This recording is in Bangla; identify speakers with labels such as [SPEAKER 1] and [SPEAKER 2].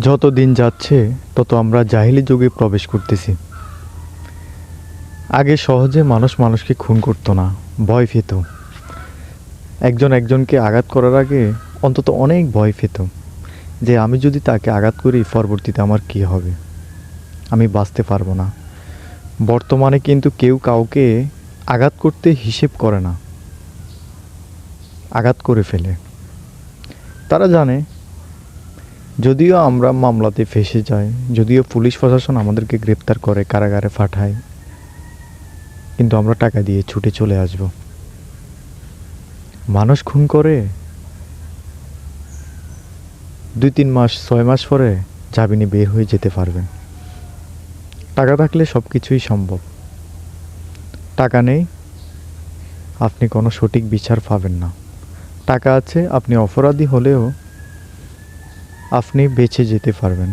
[SPEAKER 1] যত দিন যাচ্ছে, তত আমরা জাহিলি যুগে প্রবেশ করতেছি। আগে সহজে মানুষ মানুষকে খুন করতো না, ভয় পেত। একজন একজনকে আঘাত করার আগে অন্তত অনেক ভয় পেত যে আমি যদি তাকে আঘাত করি, পরবর্তীতে আমার কী হবে? আমি বাঁচতে পারব না। বর্তমানে কিন্তু কেউ কাউকে আঘাত করতে হিসেব করে না। আঘাত করে ফেলে। তারা জানে যদিও আমরা মামলাতে ফেসে যাই, যদিও পুলিশ প্রশাসন আমাদেরকে গ্রেপ্তার করে কারাগারে পাঠায়, কিন্তু আমরা টাকা দিয়ে ছুটে চলে আসব। মানুষ খুন করে দুই তিন মাস, ছয় মাস পরে জামিনে বের হয়ে যেতে পারবেন। টাকা থাকলে সব কিছুই সম্ভব। টাকা নেই, আপনি কোনো সঠিক বিচার পাবেন না। টাকা আছে, আপনি অপরাধী হলেও আপনি বেঁচে যেতে পারবেন।